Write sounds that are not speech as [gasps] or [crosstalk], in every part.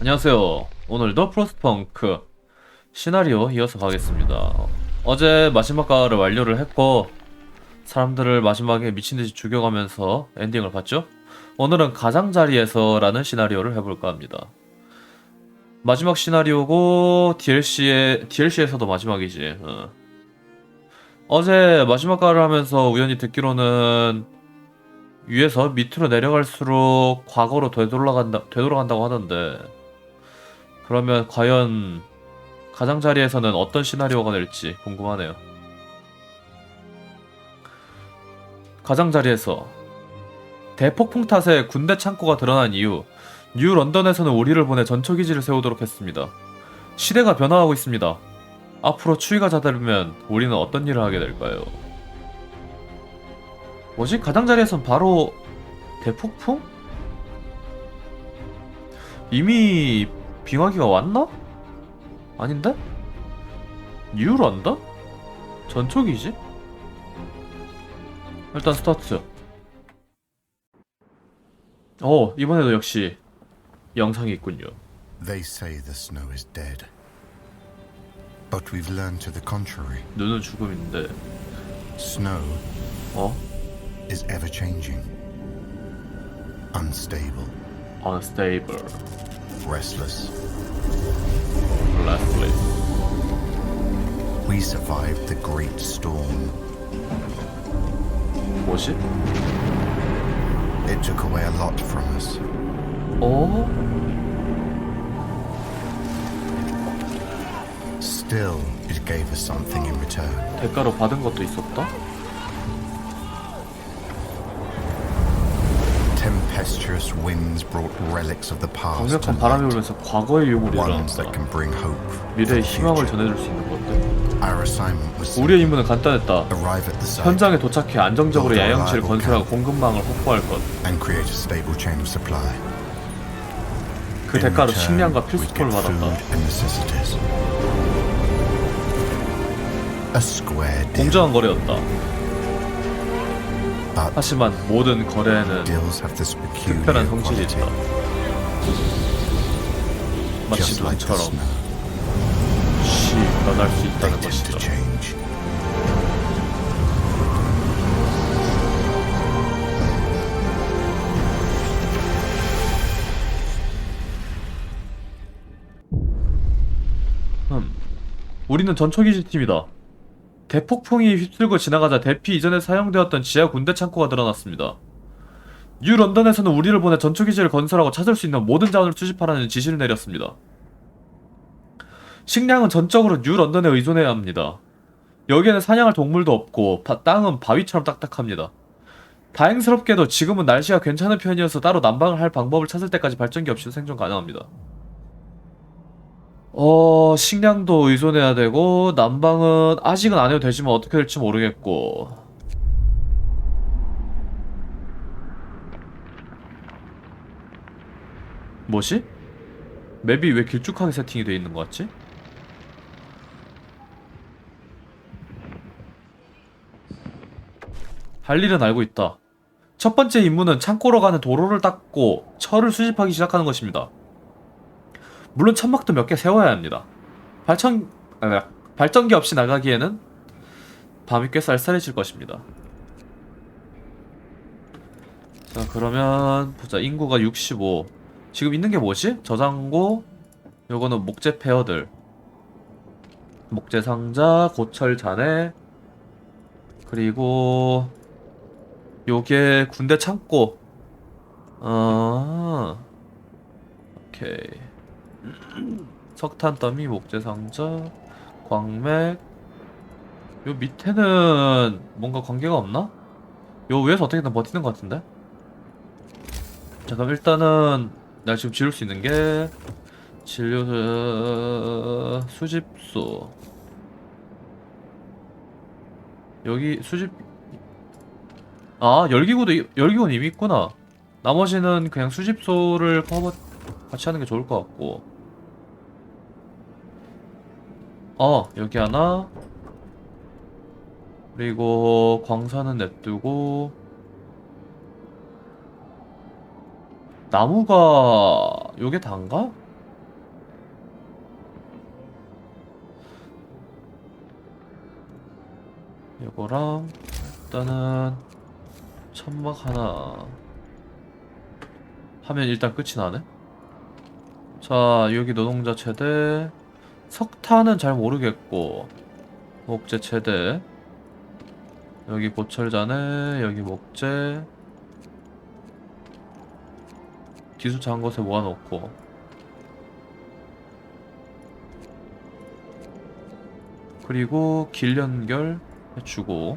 안녕하세요. 오늘도 프로스트펑크 시나리오 이어서 가겠습니다. 어제 마지막 가를 완료를 했고 사람들을 마지막에 미친듯이 죽여가면서 엔딩을 봤죠? 오늘은 가장자리에서라는 시나리오를 해볼까 합니다. 마지막 시나리오고 DLC에 DLC에서도 마지막이지. 어. 어제 마지막 가를 하면서 우연히 듣기로는 위에서 밑으로 내려갈수록 과거로 되돌아간다 되돌아간다고 하던데 그러면 과연 가장자리에서는 어떤 시나리오가 될지 궁금하네요. 가장자리에서 대폭풍 탓에 군대 창고가 드러난 이후 뉴 런던에서는 우리를 보내 전초기지를 세우도록 했습니다. 시대가 변화하고 있습니다. 앞으로 추위가 잦으면 우리는 어떤 일을 하게 될까요? 뭐지? 가장자리에선 바로 대폭풍? 이미 빙하기가 왔나? 아닌데? 뉴 런던? 전초기지? 일단 스타트. 어, 이번에도 역시 영상이 있군요. They say the snow is dead. But we've learned to the contrary. 눈은 죽음인데, Snow 어? is ever changing, unstable, Unstable, restless. restless. We survived the great storm. 뭐지? It took away a lot from us. 어? Still, it gave us something in return. 대가로 받은 것도 있었다? Tempestuous winds brought relics of the past 강력한 바람이 불면서 과거의 유물이 ones that 일어났다. can bring hope. for 미래의 희망을. 전해줄 수 있는 건데. Our assignment was 우리의 임무는 간단했다. arrive at the site 현장에 도착해 안정적으로 야영지를 건설하고 공급망을 확보할 것. and create a stable chain of supply. 그 In 대가로 return, 식량과 we'd 필수품을 food 받았다. and necessities. A square deal, 공정한 거래였다. 하지만 모든 거래에는 특별한 성질이 있다. 마치 눈처럼. 쉬 변할 수 있다는 것이다. 음. 우리는 전초기지 팀이다. 대폭풍이 휩쓸고 지나가자 대피 이전에 사용되었던 지하 군대 창고가 드러났습니다. 뉴 런던에서는 우리를 보내 전초기지를 건설하고 찾을 수 있는 모든 자원을 수집하라는 지시를 내렸습니다. 식량은 전적으로 뉴 런던에 의존해야 합니다. 여기에는 사냥할 동물도 없고 바- 땅은 바위처럼 딱딱합니다. 다행스럽게도 지금은 날씨가 괜찮은 편이어서 따로 난방을 할 방법을 찾을 때까지 발전기 없이도 생존 가능합니다. 어, 식량도 의존해야 되고, 난방은 아직은 안 해도 되지만 어떻게 될지 모르겠고. 뭐지? 맵이 왜 길쭉하게 세팅이 되어 있는 것 같지? 할 일은 알고 있다. 첫 번째 임무는 창고로 가는 도로를 닦고 철을 수집하기 시작하는 것입니다. 물론 천막도 몇 개 세워야 합니다. 발전 아, 발전기 없이 나가기에는 밤이 꽤 쌀쌀해질 것입니다. 자 그러면 보자 인구가 65 지금 있는 게 뭐지? 저장고 요거는 목재 페어들 목재 상자 고철 잔해 그리고 요게 군대 창고 아 오케이 석탄 더미, 목재 상자, 광맥. 요 밑에는 뭔가 관계가 없나? 요 위에서 어떻게든 버티는 것 같은데? 자 그럼 일단은 내가 지금 지을 수 있는 게 진료 어, 수집소 여기 수집 아 열기구도 이- 열기구는 이미 있구나 나머지는 그냥 수집소를 커버 같이 하는 게 좋을 것 같고 어 여기 하나 그리고 광산은 냅두고 나무가 요게 단가? 이거랑 일단은 천막 하나 하면 일단 끝이 나네. 자 여기 노동자 최대 석탄은 잘 모르겠고 목재 최대. 여기 고철자네 여기 목재. 기술자 한 곳에 모아놓고. 그리고 길 연결 해주고.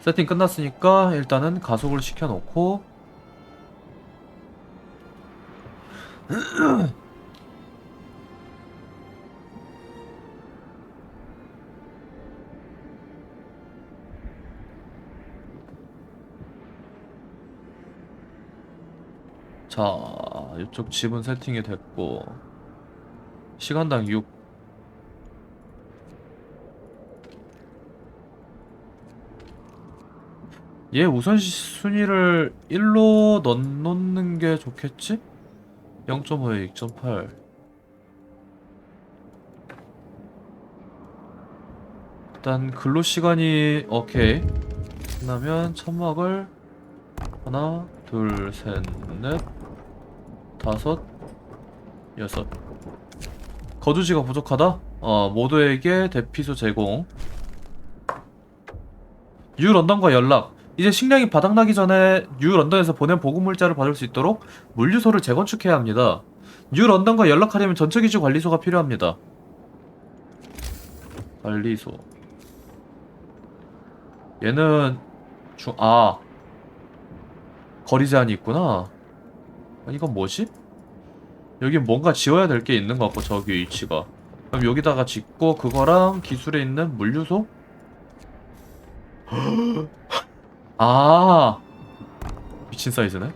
세팅 끝났으니까 일단은 가속을 시켜놓고 [clears throat] 자, 이쪽 집은 세팅이 됐고 시간당 6 얘 우선 순위를 1로 넣는 게 좋겠지? 0.5에 2.8 일단 근로 시간이 오케이. 끝나면 천막을 하나 둘셋넷 다섯 여섯. 거주지가 부족하다? 어 모두에게 대피소 제공. 뉴 런던과 연락 이제 식량이 바닥나기 전에 뉴 런던에서 보낸 보급 물자를 받을 수 있도록 물류소를 재건축해야 합니다. 뉴 런던과 연락하려면 전처기지 관리소가 필요합니다. 관리소. 얘는 중.. 아. 거리 제한이 있구나. 아, 이건 뭐지? 여기 뭔가 지어야 될 게 있는 것 같고 저기 위치가. 그럼 여기다가 짓고 그거랑 기술에 있는 물류소? [gasps] 아. 미친 사이즈네?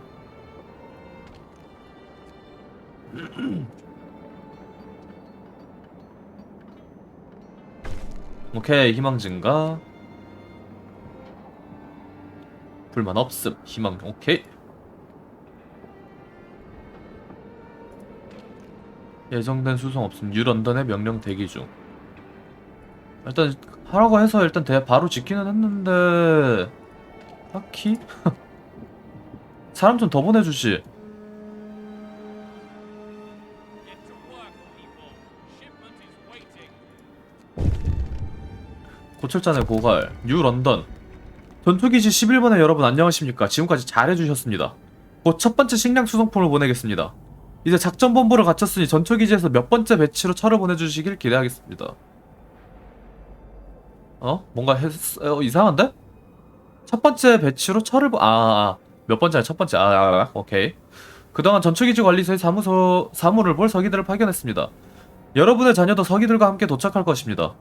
[clears throat] 오케이 희망 증가. 불만 없음 희망 오케이. 예정된 수송 없음. 뉴 런던의 명령 대기 중. 일단 하라고 해서 일단 대 바로 짓기는 했는데 딱히 [laughs] 사람 좀더 waiting. 고철잔의 고갈 뉴 런던. 전투기지 11번의 여러분 안녕하십니까? 지금까지 잘해주셨습니다. 곧 첫 번째 식량 수송품을 보내겠습니다. 이제 작전 본부를 갖췄으니 전투기지에서 몇 번째 배치로 차를 보내주시길 기대하겠습니다. 어? 뭔가 했... 어, 이상한데? 첫 번째 배치로 차를 보... 아, 아, 몇 번째야 첫 번째 아, 아, 아 오케이 그동안 전투기지 관리소의 사무소 사무를 볼 서기들을 파견했습니다 여러분의 자녀도 서기들과 함께 도착할 것입니다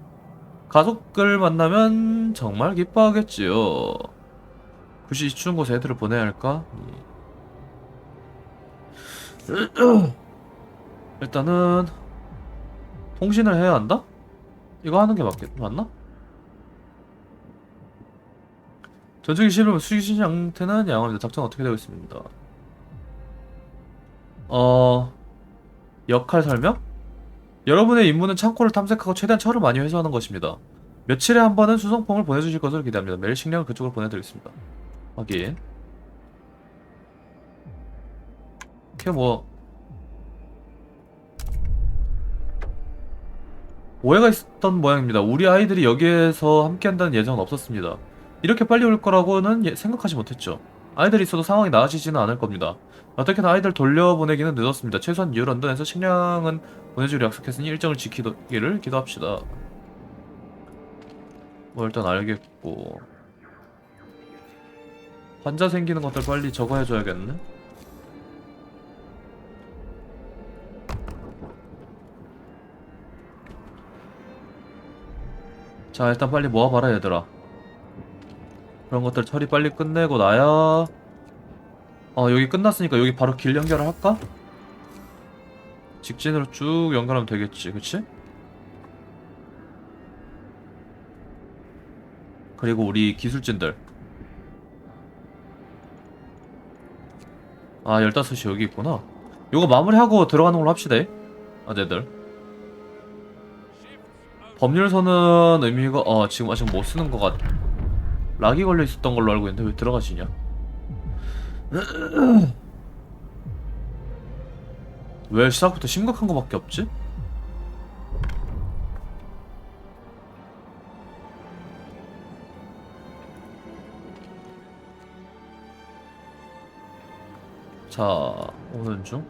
가족을 만나면 정말 기뻐하겠지요. 굳이 이 추운 곳에 애들을 보내야 할까? [clears throat] 일단은 통신을 해야 한다? 이거 하는 게 맞겠 맞나? 전투기 실험 수신 상태는 양호합니다. 작전 어떻게 되고 있습니다. 어 역할 설명? 여러분의 임무는 창고를 탐색하고 최대한 철을 많이 회수하는 것입니다. 며칠에 한 번은 수송품을 보내주실 것을 기대합니다. 매일 식량을 그쪽으로 보내드리겠습니다. 확인. 이렇게 뭐 오해가 있었던 모양입니다. 우리 아이들이 여기에서 함께한다는 예정은 없었습니다. 이렇게 빨리 올 거라고는 예- 생각하지 못했죠. 아이들이 있어도 상황이 나아지지는 않을 겁니다. 어떻게든 아이들 돌려보내기는 늦었습니다. 최소한 뉴 런던에서 식량은 보내주기로 약속했으니 일정을 지키기를 기도합시다. 뭐 일단 알겠고 환자 생기는 것들 빨리 저거 해줘야겠네. 자 일단 빨리 모아봐라 얘들아. 그런 것들 처리 빨리 끝내고 나야 어 여기 끝났으니까 여기 바로 길 연결을 할까? 직진으로 쭉 연결하면 되겠지 그치? 그리고 우리 기술진들. 아 15시 여기 있구나. 요거 마무리하고 들어가는 걸로 합시다. 아네들. 법률서는 의미가 어 지금 아직 못 쓰는 것 같아 락이 걸려 있었던 걸로 알고 있는데 왜 들어가시냐 [clears throat] 왜 시작부터 심각한 거밖에 없지? 자, 오는 중.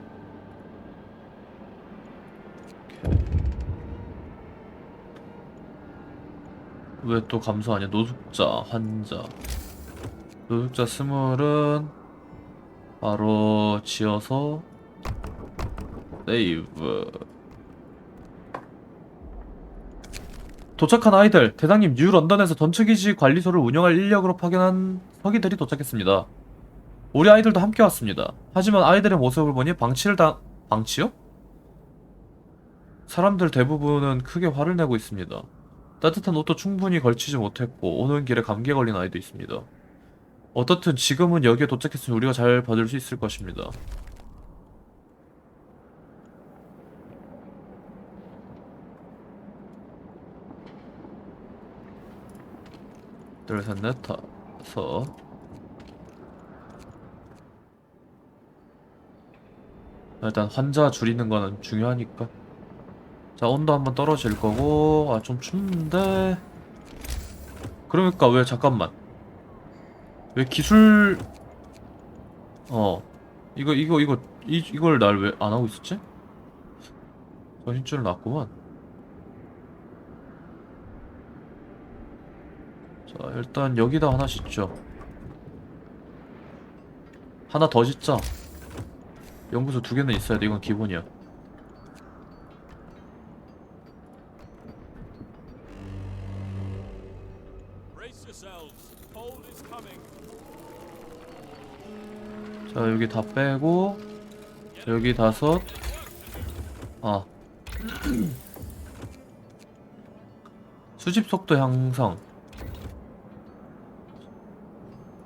왜 또 감소하냐? 노숙자, 환자. 노숙자 스물은 바로 지어서 세이브. 도착한 아이들, 대장님 뉴 런던에서 전투기지 관리소를 운영할 인력으로 파견한 서기들이 도착했습니다. 우리 아이들도 함께 왔습니다. 하지만 아이들의 모습을 보니 방치를 당... 방치요? 사람들 대부분은 크게 화를 내고 있습니다. 따뜻한 옷도 충분히 걸치지 못했고 오는 길에 감기에 걸린 아이도 있습니다. 어떻든 지금은 여기에 도착했으니 우리가 잘 받을 수 있을 것입니다. 둘, 셋, 넷, 다섯 일단 환자 줄이는 거는 중요하니까 자 온도 한번 떨어질 거고. 아 좀 춥는데. 그러니까 왜 잠깐만. 왜 기술 어. 이거 이거 이거 이, 이걸 날 왜 안 하고 있었지? 정신줄 났구만. 자 일단 여기다 하나 짓죠. 하나 더 짓자. 연구소 두 개는 있어야 돼. 이건 기본이야. 자, 여기 다 빼고 여기 다섯. 아. 수집 속도 향상.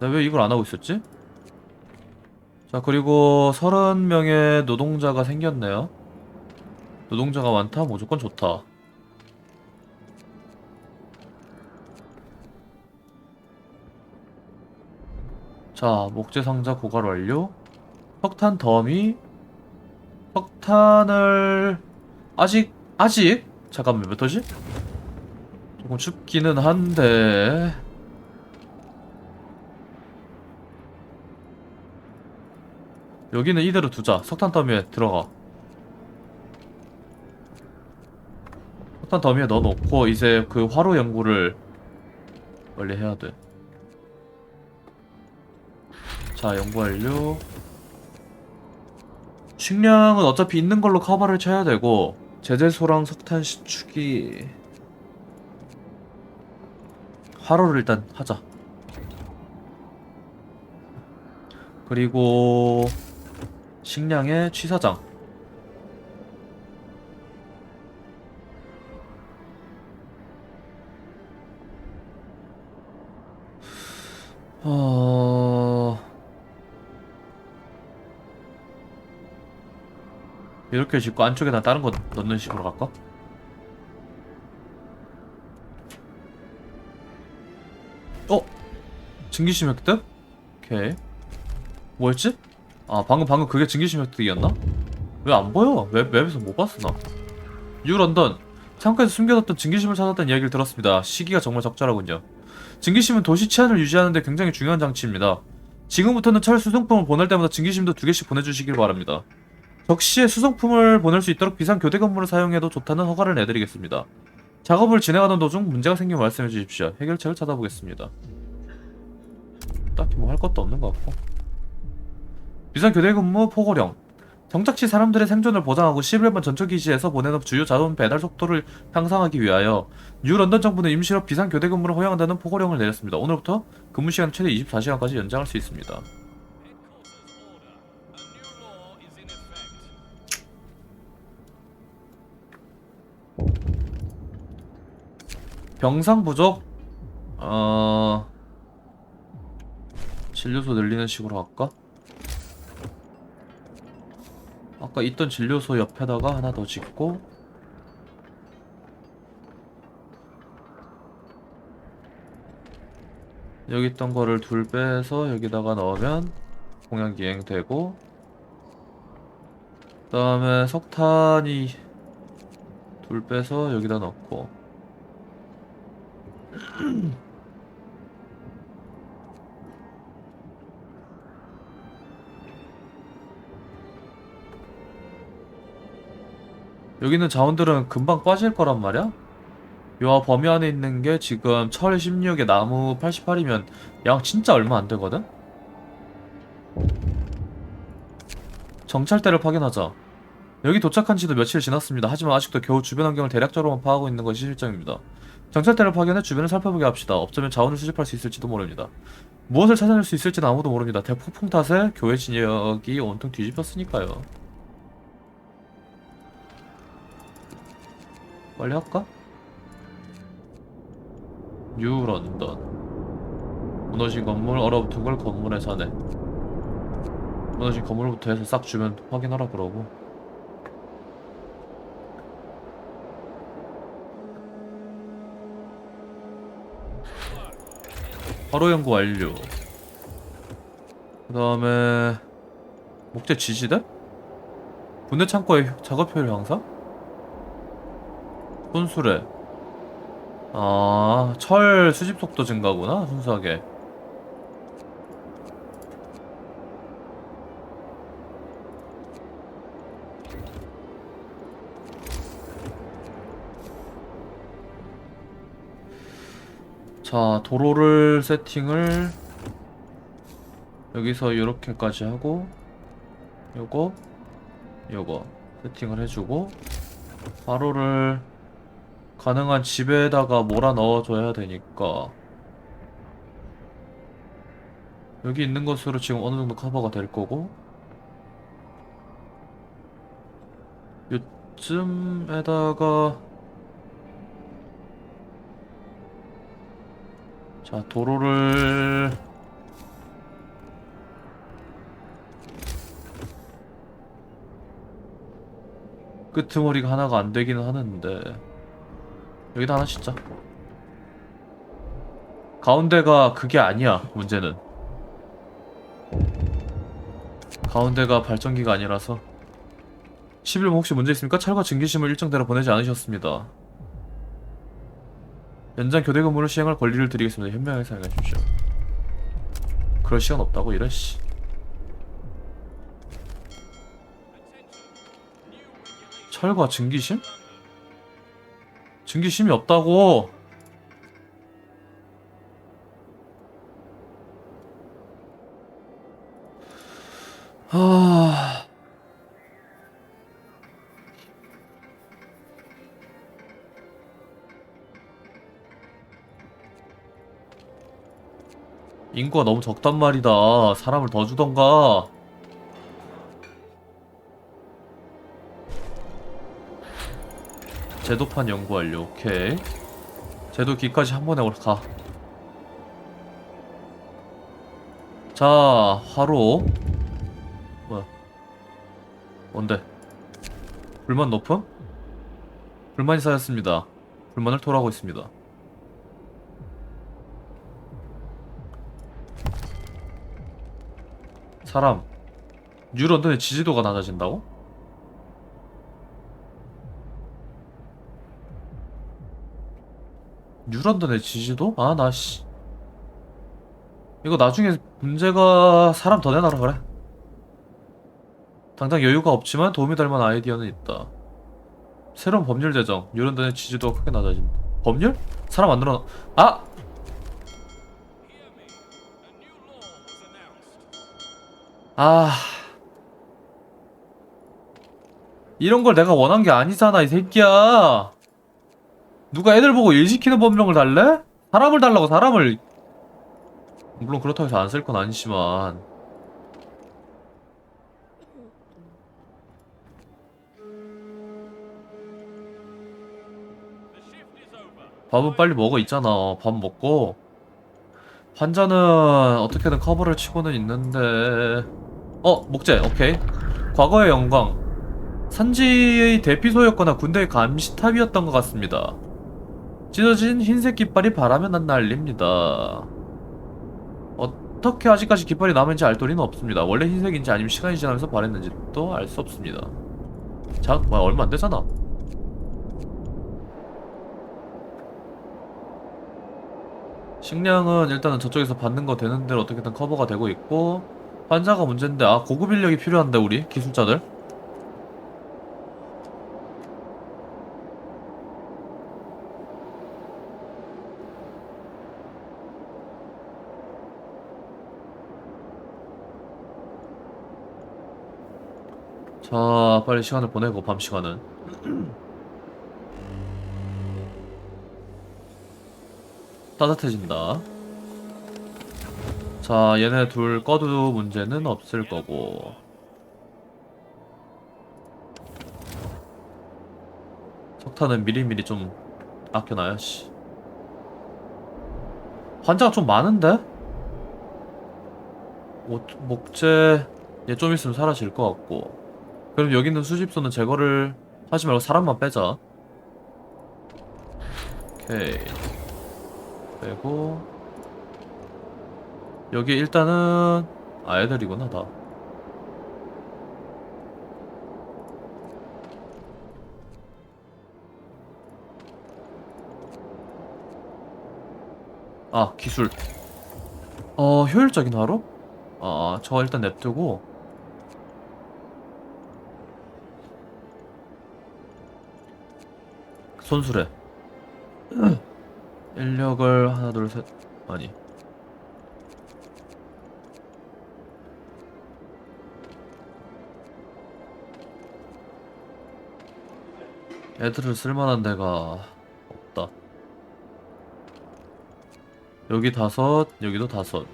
나 왜 이걸 안 하고 있었지? 자, 그리고 30명의 노동자가 생겼네요. 노동자가 많다? 무조건 좋다. 자, 목재 상자 고갈 완료. 석탄 더미. 석탄을 아직 아직 잠깐만 몇 도지? 조금 춥기는 한데. 여기는 이대로 두자. 석탄 더미에 들어가. 석탄 더미에 넣어놓고 이제 그 화로 연구를 원래 해야 돼. 자, 연구 완료. 식량은 어차피 있는 걸로 커버를 쳐야 되고 제재소랑 석탄 시축이 화로를 일단 하자. 그리고 식량의 취사장. 어... 이렇게 짓고 안쪽에다 다른 거 넣는 식으로 갈까? 어? 증기심 획득? 오케이 뭐였지? 아 방금 방금 그게 증기심 획득이었나? 왜 안 보여? 웹, 웹에서 못 봤어 나 뉴 런던 창고에서 숨겨뒀던 증기심을 찾았다는 이야기를 들었습니다 시기가 정말 적절하군요 증기심은 도시 치안을 유지하는 데 굉장히 중요한 장치입니다 지금부터는 철 수송품을 보낼 때마다 증기심도 두 개씩 보내주시길 바랍니다 적시에 수송품을 보낼 수 있도록 비상 교대 건물을 사용해도 좋다는 허가를 내드리겠습니다. 작업을 진행하던 도중 문제가 생기면 말씀해 주십시오. 해결책을 찾아보겠습니다. 딱히 뭐 할 것도 없는 것 같고. 비상 교대 근무 포고령. 정착시 사람들의 생존을 보장하고 11번 전초기지에서 보내는 주요 자원 배달 속도를 향상하기 위하여 뉴 런던 정부는 임시로 비상 교대 근무를 허용한다는 포고령을 내렸습니다. 오늘부터 근무 시간 최대 24시간까지 연장할 수 있습니다. 병상 부족? 어 진료소 늘리는 식으로 할까? 아까 있던 진료소 옆에다가 하나 더 짓고. 여기 있던 거를 둘 빼서 여기다가 넣으면 공양 기행 되고. 그 다음에 석탄이 둘 빼서 여기다 넣고 [clears throat] 여기 있는 자원들은 금방 빠질 거란 말이야? 요 범위 안에 있는 게 지금 철 16에 나무 88이면 양 진짜 얼마 안 되거든? 정찰대를 확인하자. 여기 도착한 지도 며칠 지났습니다. 하지만 아직도 겨우 주변 환경을 대략적으로만 파악하고 있는 것이 실정입니다. 정찰대를 확인해 주변을 살펴보게 합시다. 없자면 자원을 수집할 수 있을지도 모릅니다. 무엇을 찾아낼 수 있을지는 아무도 모릅니다. 대폭풍 탓에 교회 진역이 온통 뒤집혔으니까요. 빨리 할까? 뉴 런던 무너진 건물 얼어붙은 걸 건물에 사네 무너진 건물부터 해서 싹 주면 확인하라 그러고 바로 연구 완료 그 다음에 목재 지지대? 분해 창고에 작업 효율 향상? 손수레 아, 철 수집 속도 증가구나, 순수하게. 자, 도로를 세팅을 여기서 이렇게까지 하고 요거 요거 세팅을 해주고 바로를 가능한 집에다가 몰아 넣어줘야 되니까. 여기 있는 것으로 지금 어느 정도 커버가 될 거고 요쯤에다가 자 도로를 끄트머리가 하나가 안 되기는 하는데 여기다 하나 짓자. 가운데가 그게 아니야 문제는. 가운데가 발전기가 아니라서. 11번 혹시 문제 있습니까? 철과 증기심을 일정대로 보내지 않으셨습니다 연장 교대 근무를 시행할 권리를 드리겠습니다. 현명하게 생각해 주십시오. 그럴 시간 없다고 이래 씨. 철과 증기심? 증기심이 없다고. 하... 인구가 너무 적단 말이다. 사람을 더 주던가. 제도판 연구 완료. 오케이. 제도 기까지 한 번에 가. 자, 화로. 뭐야? 뭔데? 불만 높음? 불만이 쌓였습니다. 불만을 토로하고 있습니다. 사람. 뉴런던의 지지도가 낮아진다고? 뉴런던의 지지도? 아, 나, 씨. 이거 나중에 문제가 사람 더 내놔라, 그래. 당장 여유가 없지만 도움이 될 만한 아이디어는 있다. 새로운 법률 제정. 뉴런던의 지지도가 크게 낮아진다. 법률? 사람 안 늘어나. 아! 아. 이런 걸 내가 원한 게 아니잖아, 이 새끼야. 누가 애들 보고 일 시키는 법령을 달래? 사람을 달라고 사람을. 물론 그렇다고 해서 안 쓸 건 아니지만. 밥은 빨리 먹어 있잖아. 밥 먹고. 환자는 어떻게든 커버를 치고는 있는데. 어, 목재. 오케이. 과거의 영광. 산지의 대피소였거나 군대의 감시탑이었던 것 같습니다. 찢어진 흰색 깃발이 바람에 난 날립니다. 어떻게 아직까지 깃발이 남은지 알 도리는 없습니다. 원래 흰색인지 아니면 시간이 지나면서 바랬는지도 알 수 없습니다. 자, 뭐 얼마 안 되잖아. 식량은 일단은 저쪽에서 받는 거 되는 대로 어떻게든 커버가 되고 있고 환자가 문제인데 아 고급 인력이 필요한데 우리 기술자들? 자 빨리 시간을 보내고 밤 시간은 [clears throat] 따뜻해진다. 자 얘네 둘 꺼도 문제는 없을 거고. 석탄은 미리미리 좀 아껴놔야지 환자가 좀 많은데? 목, 목재 얘 좀 있으면 사라질 것 같고. 그럼 여기 있는 수집소는 제거를 하지 말고 사람만 빼자. 오케이 빼고 여기 일단은 아 애들이구나 다 아, 기술. 어, 효율적인 화로? 아, 저거 일단 냅두고. 손수레. 인력을 하나, 둘, 셋. 아니. 애들을 쓸만한 데가 없다. 여기 다섯, 여기도 다섯.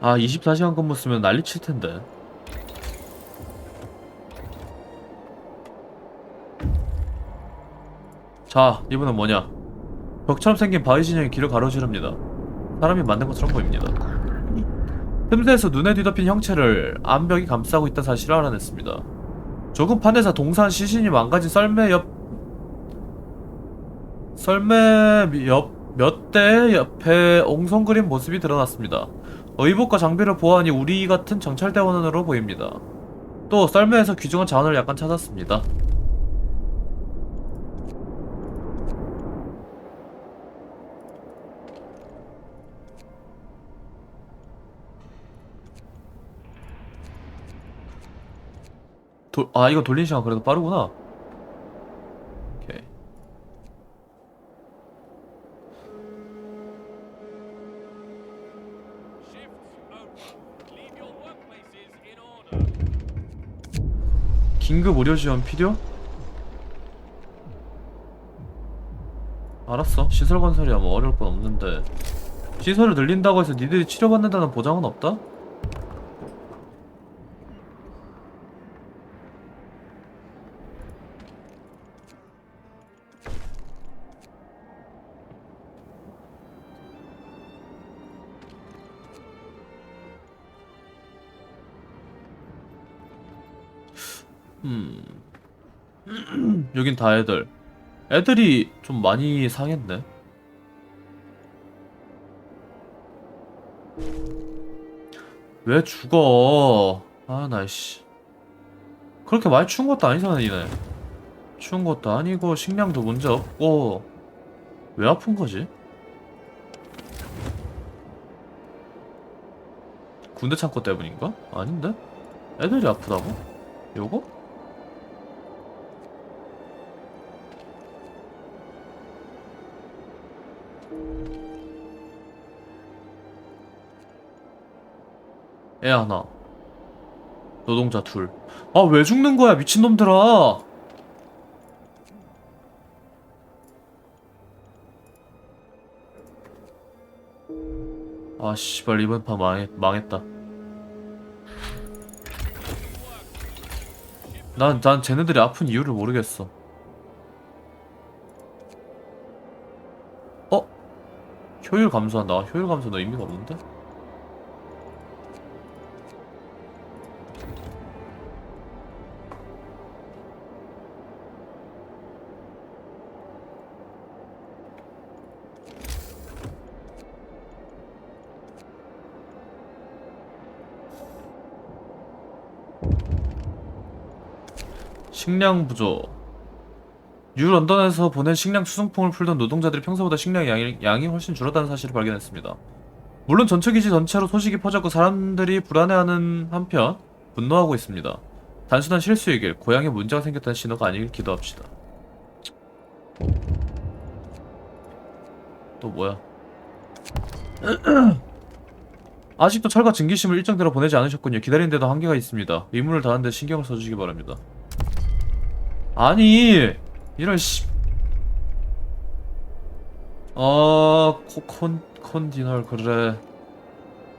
아, 24시간 근무 쓰면 난리 칠 텐데. 자, 이분은 뭐냐? 벽처럼 생긴 바위 진영이 길을 가로지릅니다. 사람이 만든 것처럼 보입니다. 틈새에서 눈에 뒤덮인 형체를 암벽이 감싸고 있다는 사실을 알아냈습니다. 조금 판에서 동산 시신이 망가진 썰매 옆 썰매 옆몇 대 옆에 옹성그린 모습이 드러났습니다. 의복과 장비를 보아하니 우리 같은 정찰대원으로 보입니다. 또 썰매에서 귀중한 자원을 약간 찾았습니다. 도, 아 이거 돌린 시간 그래도 빠르구나. 긴급 의료 지원 필요? 알았어. 시설 건설이야 뭐 어려울 건 없는데. 시설을 늘린다고 해서 니들이 치료받는다는 보장은 없다? 여긴 다 애들. 애들이 좀 많이 상했네. 왜 죽어? 아, 나이씨. 그렇게 많이 추운 것도 아니잖아, 니네. 추운 것도 아니고, 식량도 문제 없고, 왜 아픈 거지? 군대 창고 때문인가? 아닌데? 애들이 아프다고? 요거? 애 하나. 노동자 둘아 왜 죽는 거야 미친놈들아? 아 씨발 이번 판 망했, 망했다. 난, 난 쟤네들이 아픈 이유를 모르겠어. 어? 효율 감소한다. 효율 감소는 의미가 없는데? 식량 부족. 뉴 런던에서 보낸 식량 수송풍을 풀던 노동자들이 평소보다 식량 양이, 양이 훨씬 줄었다는 사실을 발견했습니다. 물론 전초기지 전체로 소식이 퍼졌고 사람들이 불안해하는 한편 분노하고 있습니다. 단순한 실수의 길, 고향에 문제가 생겼다는 신호가 아니길 기도합시다. 또 뭐야? [clears throat] 아직도 철과 증기심을 일정대로 보내지 않으셨군요. 기다리는데도 한계가 있습니다. 의무를 다하는데 신경을 써주시기 바랍니다. 아니 이런 씨. 아 코콘 콘디널 그래.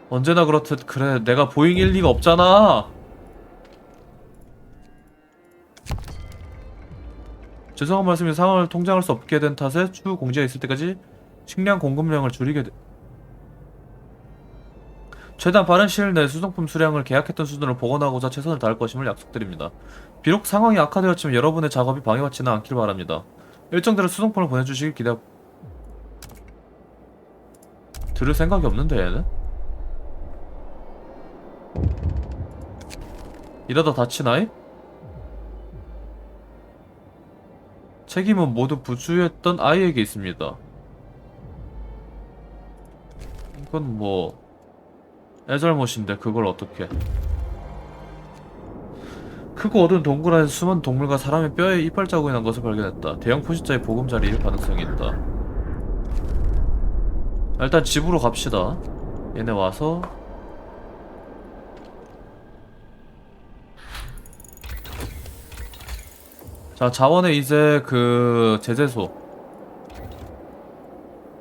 언제나 그렇듯 그래. 내가 보잉일 리가 없잖아. 죄송한 말씀이 상황을 통제할 수 없게 된 탓에 추후 공지가 있을 때까지 식량 공급량을 줄이게 돼. 최대한 빠른 시일 내에 수송품 수량을 계약했던 수준으로 복원하고자 최선을 다할 것임을 약속드립니다. 비록 상황이 악화되었지만 여러분의 작업이 방해받지는 않길 바랍니다. 일정대로 수송품을 보내주시길 기대... 들을 생각이 없는데 얘는? 이러다 다치나이? 책임은 모두 부주했던 아이에게 있습니다. 이건 뭐... 애 잘못인데 그걸 어떻게 크고 어두운 동굴 안에 숨은 동물과 사람의 뼈에 이빨 자국이 난 것을 발견했다. 대형 포식자의 보금자리일 가능성이 있다. 일단 집으로 갑시다. 얘네 와서 자 자원에 이제 그 제재소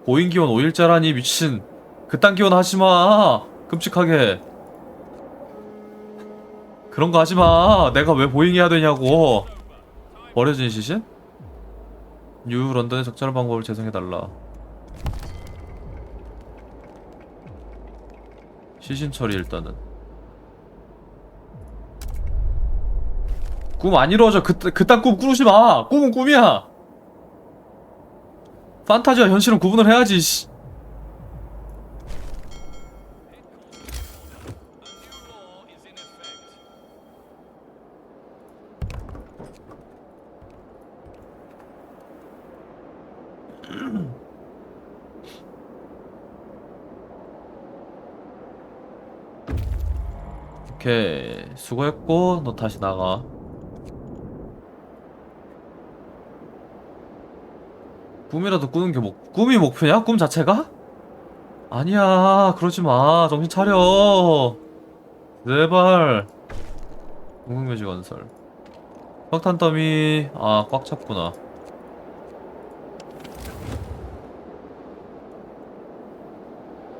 고인 기온 5일자라니 미친 그딴 기온 하지마 끔찍하게. 그런 거 하지 마. 내가 왜 보잉해야 되냐고. 버려진 시신? 뉴 런던의 적절한 방법을 제공해달라. 시신 처리 일단은. 꿈 안 이루어져. 그, 그딴 꿈 꾸지 마. 꿈은 꿈이야. 판타지와 현실은 구분을 해야지 씨. 오케이. 수고했고 너 다시 나가. 꿈이라도 꾸는 게 목, 꿈이 목표냐? 꿈 자체가? 아니야. 그러지 마. 정신 차려. 제발. 공동묘지 건설. 석탄 더미. 아 꽉 찼구나.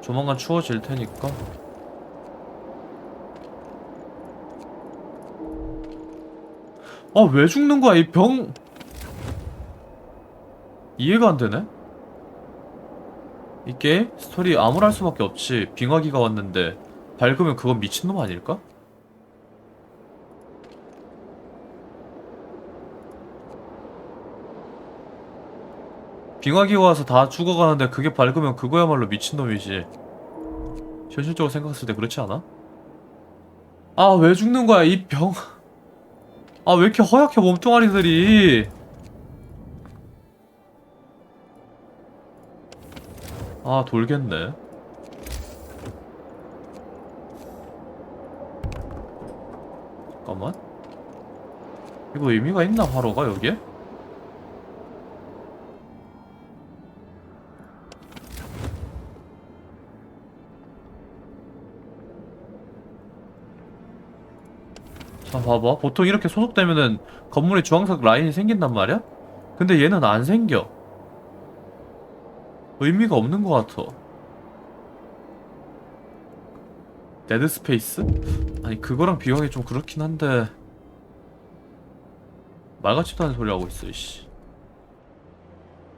조만간 추워질 테니까 아 왜 죽는 거야? 이 병. 이해가 안 되네? 이 게임? 스토리 암울할 수밖에 없지. 빙하기가 왔는데. 밝으면 그건 미친놈 아닐까? 빙하기가 와서 다 죽어가는데 그게 밝으면 그거야말로 미친놈이지. 현실적으로 생각했을 때 그렇지 않아? 아 왜 죽는 거야? 이 병 [laughs] 아 왜 이렇게 허약해 몸뚱아리들이? 아 돌겠네. 잠깐만. 이거 의미가 있나 하루가 여기에? 자 봐봐. 보통 이렇게 소속되면은 건물에 주황색 라인이 생긴단 말이야? 근데 얘는 안 생겨. 의미가 없는 것 같아. 데드 스페이스? 아니 그거랑 비교하기 좀 그렇긴 한데. 말 같지도 않은 소리 하고 있어 이씨